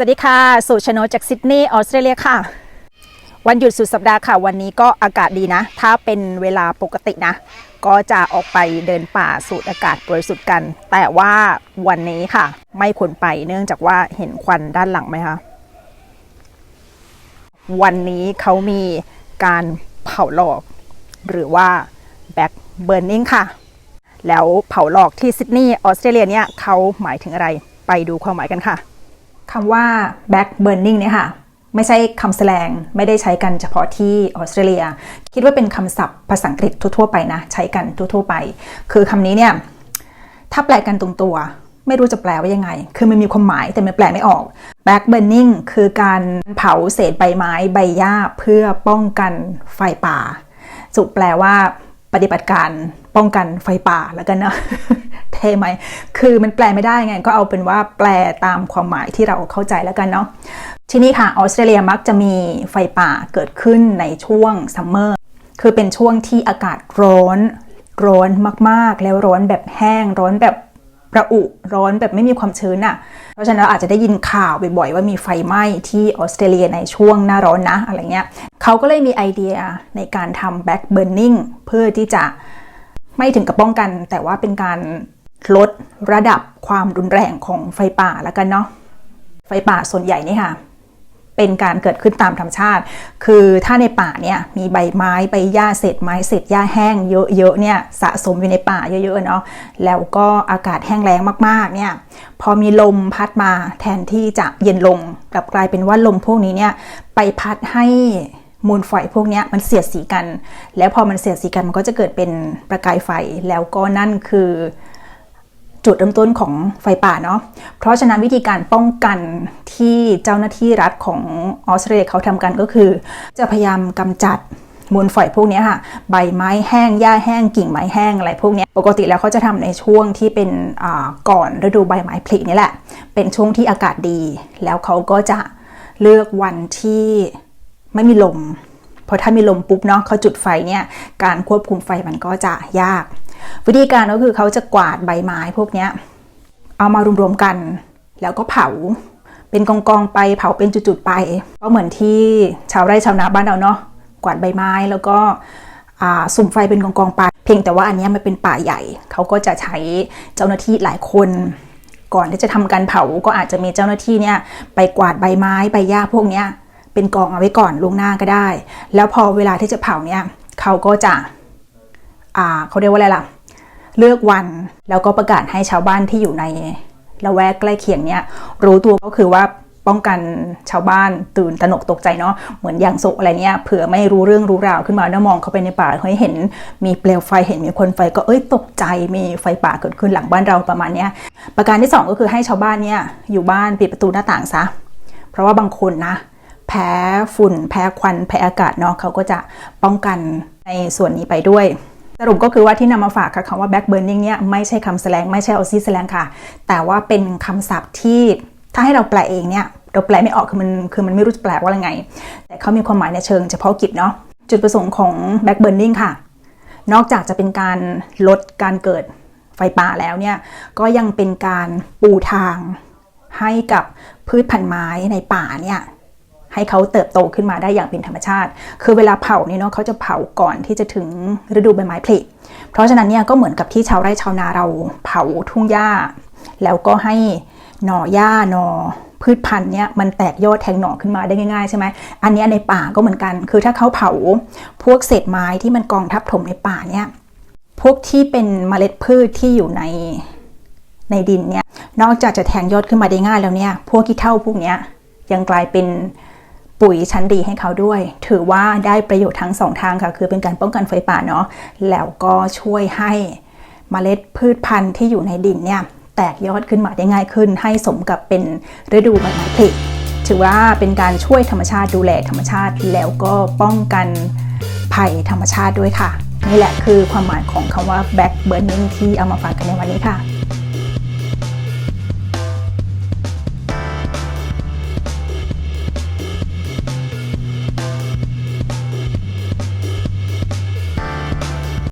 สวัสดีค่ะ สุชนกจากซิดนีย์ออสเตรเลียค่ะ วันหยุดสุดสัปดาห์ค่ะ วันนี้ก็อากาศดีนะ ถ้าเป็นเวลาปกตินะ ก็จะออกไปเดินป่าสูดอากาศบริสุทธิ์กัน แต่ว่าวันนี้ค่ะ ไม่ควรไปเนื่องจากว่าเห็นควันด้านหลังไหมคะ วันนี้เขามีการเผาหลอก หรือว่า back burning ค่ะ แล้วเผาหลอกที่ซิดนีย์ออสเตรเลียเนี่ยเขาหมายถึงอะไร ไปดูความหมายกันค่ะ คำว่า back burning เนี่ยค่ะ ไม่ใช่คำแสลงไม่ได้ใช้กันเฉพาะที่ออสเตรเลีย คิดว่าเป็นคำศัพท์ภาษาอังกฤษทั่วๆไปนะ ใช้กันทั่วๆไป คือคำนี้เนี่ย ถ้าแปลกันตรงตัว ไม่รู้จะแปลว่ายังไง คือมันมีความหมายแต่มันแปลไม่ออก back burning คือการเผาเศษใบไม้ใบหญ้าเพื่อป้องกันไฟป่า สุแปลว่า ปฏิบัติการป้องกันไฟป่าแล้วกันนะเท่ไหมคือมันแปลไม่ได้ไงก็เอาเป็นว่าแปลตามความหมายที่เราเข้าใจแล้วกันเนาะทีนี้ค่ะออสเตรเลียมักจะมีไฟป่าเกิดขึ้นในช่วงซัมเมอร์คือเป็นช่วงที่อากาศร้อน ร้อนมากๆ แล้วร้อนแบบแห้งร้อนแบบ ระอุร้อนแบบไม่มีความชื้นอะ่ะ เพราะฉะนั้นเราอาจจะได้ยินข่าวบ่อยๆว่ามีไฟไหม้ที่ออสเตรเลียในช่วงหน้าร้อนนะอะไรเงี้ยเขาก็เลยมีไอเดียในการทำแบ็กเบิร์นิ่งเพื่อที่จะไม่ถึงกับป้องกัน แต่ว่าเป็นการลดระดับความรุนแรงของไฟป่าแล้วกันเนาะไฟป่าส่วนใหญ่นี่ค่ะ เป็นการเกิดขึ้นตามธรรมชาติ คือถ้าในป่าเนี่ยมีใบไม้ใบหญ้าเศษไม้เศษหญ้าแห้งเยอะๆเนี่ยสะสมอยู่ในป่าเยอะๆเนาะแล้วก็อากาศแห้งแล้งมากๆเนี่ยพอมีลมพัดมาแทนที่จะเย็นลงกลับกลายเป็นว่าลมพวกนี้เนี่ยไปพัดให้มูลฝอยพวกนี้มันเสียดสีกัน แล้วพอมันเสียดสีกันมันก็จะเกิดเป็นประกายไฟแล้วก็นั่นคือ จุดเริ่มต้นของไฟป่าเนาะ เพราะฉะนั้นวิธีการป้องกันที่เจ้าหน้าที่รัฐของออสเตรเลียเขาทำกันก็คือ จะพยายามกำจัดมูลฝอยพวกนี้ค่ะ ใบไม้แห้ง หญ้าแห้ง กิ่งไม้แห้งอะไรพวกนี้ ปกติแล้วเขาจะทำในช่วงที่เป็นก่อนฤดูใบไม้ผลินี่แหละ เป็นช่วงที่อากาศดี แล้วเขาก็จะเลือกวันที่ไม่มีลม เพราะถ้ามีลมปุ๊บเนาะเขาจุดไฟเนี่ย การควบคุมไฟมันก็จะยาก วิธีการก็คือเขาจะกวาดใบไม้พวกนี้เอามารวมๆกัน แล้วก็เผาเป็นกองๆไปเผาเป็นจุดๆไป ก็เหมือนที่ชาวไร่ชาวนาบ้านเราเนาะกวาดใบไม้แล้วก็สุ่มไฟเป็นกองๆไป เพียงแต่ว่าอันนี้มันเป็นป่าใหญ่ เขาก็จะใช้เจ้าหน้าที่หลายคน ก่อนที่จะทำการเผาก็อาจจะมีเจ้าหน้าที่เนี่ยไปกวาดใบไม้ใบหญ้าพวกนี้เป็นกองเอาไว้ก่อนล่วงหน้าก็ได้ แล้วพอเวลาที่จะเผาเนี่ยเขาก็จะ เขาเรียกว่าอะไรล่ะ เลือกวันแล้วก็ประกาศให้ชาวบ้านที่อยู่ในละแวกใกล้เคียงเนี่ยรู้ตัวก็คือว่าป้องกันชาวบ้านตื่นตระหนกตกใจเนาะเหมือนอย่างโศกอะไรเนี่ยเผื่อไม่รู้เรื่องรู้ราวขึ้นมาแล้วมองเข้าไปในป่าเฮ้ยเห็น มีเปลวไฟเห็นมีคนไฟก็เอ้ยตกใจมีไฟป่าเกิดขึ้นหลังบ้านเราประมาณเนี้ยประการที่ 2 ก็คือให้ชาวบ้านเนี่ยอยู่บ้านปิดประตูหน้าต่างซะเพราะว่าบางคนนะ แพ้ฝุ่น แพ้ควันแพ้อากาศเนาะเขาก็จะป้องกันในส่วนนี้ไปด้วย สรุปก็คือว่าที่นำมาฝากค่ะคำว่า back burning เนี่ยไม่ใช่คำแสลงไม่ใช่ออซี่แสลงค่ะ แต่ว่าเป็นคำศัพท์ที่ถ้าให้เราแปลเองเนี่ยเราแปลไม่ออกคือมันคือมันไม่รู้จะแปลว่าอะไรไง แต่เขามีความหมายในเชิงเฉพาะกิจเนาะจุดประสงค์ของ back burning ค่ะ นอกจากจะเป็นการลดการเกิดไฟป่าแล้วเนี่ยก็ยังเป็นการปูทางให้กับพืชพันธุ์ไม้ในป่าเนี่ย ให้เขาเติบโตขึ้นมาได้อย่างเป็นธรรมชาติ คือเวลาเผาเนี่ยเนาะเขาจะเผาก่อนที่จะถึงฤดูใบไม้ผลิเพราะฉะนั้นเนี่ยก็เหมือนกับที่ชาวไร่ชาวนาเราเผาทุ่งหญ้า แล้วก็ให้หน่อหญ้าหน่อพืชพันธุ์เนี่ยมันแตกยอดแทงหน่อขึ้นมาได้ง่ายๆใช่ไหม อันนี้ในป่าก็เหมือนกัน คือถ้าเขาเผาพวกเศษไม้ที่มันกองทับถมในป่าเนี่ย พวกที่เป็นเมล็ดพืชที่อยู่ในในดินเนี่ย นอกจากจะแทงยอดขึ้นมาได้ง่ายแล้วเนี่ย พวกขี้เท่าพวกเนี้ยยังกลายเป็น ปุ๋ยชั้นดีให้เขาด้วย ถือว่าได้ประโยชน์ทั้งสองทางค่ะ คือเป็นการป้องกันไฟป่าเนาะแล้วก็ช่วยให้เมล็ดพืชพันธุ์ที่อยู่ในดินเนี่ยแตกยอดขึ้นมาได้ง่ายขึ้น ให้สมกับเป็นฤดูใบไม้ผลิถือว่าเป็นการช่วยธรรมชาติดูแลธรรมชาติ แล้วก็ป้องกันภัยธรรมชาติด้วยค่ะ นี่แหละคือความหมายของคำว่า back burning ที่เอามาฝากกันในวันนี้ค่ะ